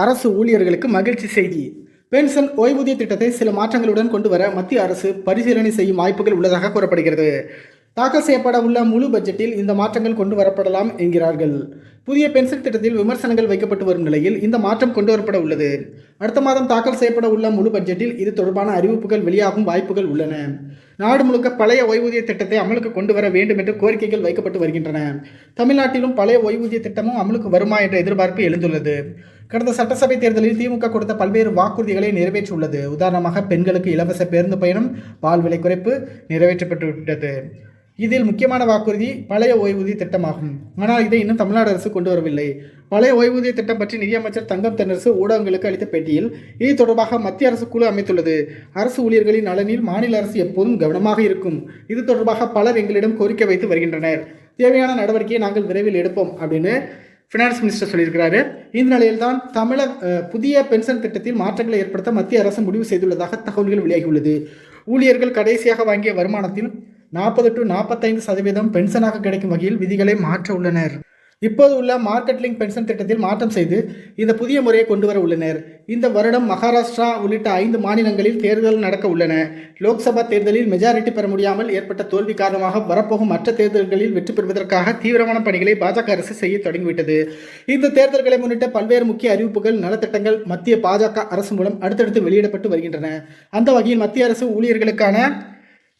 அரசு ஊழியர்களுக்கு மகிழ்ச்சி செய்தி. பென்ஷன் ஓய்வூதிய திட்டத்தை சில மாற்றங்களுடன் கொண்டு வர மத்திய அரசு பரிசீலனை செய்யும் வாய்ப்புகள் உள்ளதாக கூறப்படுகிறது. தாக்கல் செய்யப்பட உள்ள முழு பட்ஜெட்டில் இந்த மாற்றங்கள் கொண்டு வரப்படலாம் என்கிறார்கள். புதிய பென்ஷன் திட்டத்தில் விமர்சனங்கள் வைக்கப்பட்டு வரும் நிலையில் இந்த மாற்றம் கொண்டு வரப்பட உள்ளது. அடுத்த மாதம் தாக்கல் செய்யப்பட உள்ள முழு பட்ஜெட்டில் இது தொடர்பான அறிவிப்புகள் வெளியாகும் வாய்ப்புகள் உள்ளன. நாடு முழுக்க பழைய ஓய்வூதிய திட்டத்தை அமலுக்கு கொண்டு வர வேண்டும் என்று கோரிக்கைகள் வைக்கப்பட்டு வருகின்றன. தமிழ்நாட்டிலும் பழைய ஓய்வூதிய திட்டமும் அமலுக்கு வருமா என்ற எதிர்பார்ப்பு எழுந்துள்ளது. கடந்த சட்டசபை தேர்தலில் திமுக கொடுத்த பல்வேறு வாக்குறுதிகளை நிறைவேற்றியுள்ளது. உதாரணமாக பெண்களுக்கு இலவச பேருந்து பயணம் பால் விலை குறைப்பு நிறைவேற்றப்பட்டுவிட்டது. இதில் முக்கியமான வாக்குறுதி பழைய ஓய்வூதிய திட்டமாகும். ஆனால் இதை இன்னும் தமிழ்நாடு அரசு கொண்டு வரவில்லை. பழைய ஓய்வூதிய திட்டம் பற்றி நிதியமைச்சர் தங்கம் தென்னரசு ஊடகங்களுக்கு அளித்த பேட்டியில் இது தொடர்பாக மத்திய அரசு குழு அமைத்துள்ளது. அரசு ஊழியர்களின் நலனில் மாநில அரசு எப்போதும் கவனமாக இருக்கும். இது தொடர்பாக பலர் எங்களிடம் கோரிக்கை வைத்து வருகின்றனர். தேவையான நடவடிக்கையை நாங்கள் விரைவில் எடுப்போம் அப்படின்னு ஃபினான்ஸ் மினிஸ்டர் சொல்லியிருக்கிறாரு. இந்த நிலையில் தான் தமிழக புதிய பென்ஷன் திட்டத்தில் மாற்றங்களை ஏற்படுத்த மத்திய அரசு முடிவு செய்துள்ளதாக தகவல்கள் வெளியாகியுள்ளது. ஊழியர்கள் கடைசியாக வாங்கிய வருமானத்தில் நாற்பது டு நாற்பத்தைந்து சதவீதம் பென்ஷனாக கிடைக்கும் வகையில் விதிகளை மாற்ற உள்ளனர். இப்போது உள்ள மார்க்கெட் லிங்க் பென்ஷன் திட்டத்தில் மாற்றம் செய்து இந்த புதிய முறையை கொண்டு வர உள்ளனர். இந்த வருடம் மகாராஷ்டிரா உள்ளிட்ட ஐந்து மாநிலங்களில் தேர்தல் நடக்க உள்ளன. லோக்சபா தேர்தலில் மெஜாரிட்டி பெற முடியாமல் ஏற்பட்ட தோல்வி காரணமாக வரப்போகும் மற்ற தேர்தல்களில் வெற்றி பெறுவதற்காக தீவிரமான பணிகளை பாஜக அரசு செய்ய தொடங்கிவிட்டது. இந்த தேர்தல்களை முன்னிட்டு பல்வேறு முக்கிய அறிவிப்புகள் நலத்திட்டங்கள் மத்திய பாஜக அரசு மூலம் அடுத்தடுத்து வெளியிடப்பட்டு வருகின்றன. அந்த வகையில் மத்திய அரசு ஊழியர்களுக்கான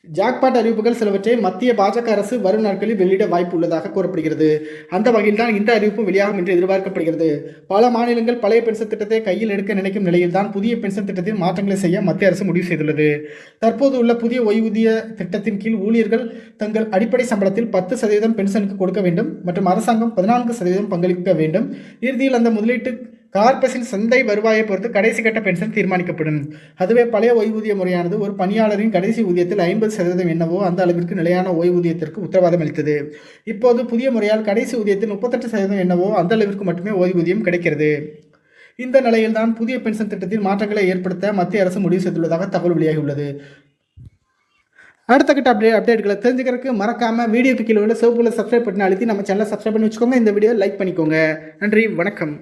ஜாக்பாட் அறிவிப்புகள் சிலவற்றை மத்திய பாஜக அரசு வரும் நாட்களில் வெளியிட வாய்ப்பு உள்ளதாக கூறப்படுகிறது. அந்த வகையில் தான் இந்த அறிவிப்பும் வெளியாகும் என்று எதிர்பார்க்கப்படுகிறது. பல மாநிலங்கள் பழைய பென்ஷன் திட்டத்தை கையில் எடுக்க நினைக்கும் நிலையில் தான் புதிய பென்ஷன் திட்டத்தில் மாற்றங்களை செய்ய மத்திய அரசு முடிவு செய்துள்ளது. தற்போது உள்ள புதிய ஓய்வூதிய திட்டத்தின் கீழ் ஊழியர்கள் தங்கள் அடிப்படை சம்பளத்தில் பத்து சதவீதம் பென்ஷனுக்கு கொடுக்க வேண்டும் மற்றும் அரசாங்கம் பதினான்கு சதவீதம் பங்களிக்க வேண்டும். இறுதியில் அந்த முதலீட்டு கார்பஸின் சந்தை வருவாயை பொறுத்து கடைசி கட்ட பென்ஷன் தீர்மானிக்கப்படும். அதுவே பழைய ஓய்வூதிய முறையானது ஒரு பணியாளரின் கடைசி ஊதியத்தில் ஐம்பது சதவீதம் என்னவோ அந்த அளவிற்கு நிலையான ஓய்வூதியத்திற்கு உத்தரவாதம் அளித்தது. இப்போது புதிய முறையால் கடைசி ஊதியத்தில் முப்பத்தெட்டு சதவீதம் என்னவோ அந்த அளவிற்கு மட்டுமே ஓய்வூதியம் கிடைக்கிறது. இந்த நிலையில்தான் புதிய பென்ஷன் திட்டத்தில் மாற்றங்களை ஏற்படுத்த மத்திய அரசு முடிவு செய்துள்ளதாக தகவல் வெளியாகியுள்ளது. அடுத்த கட்ட அப்டேட் அப்டேட்களை தெரிஞ்சுக்கிறதுக்கு மறக்காம வீடியோக்கு கீழே உள்ள சிவப்புல சப்ஸ்கிரைப் பட்டன் அழுத்தி நம்ம சேனலை சப்ஸ்கிரைப் பண்ணி வச்சுக்கோங்க. இந்த வீடியோ லைக் பண்ணிக்கோங்க. நன்றி வணக்கம்.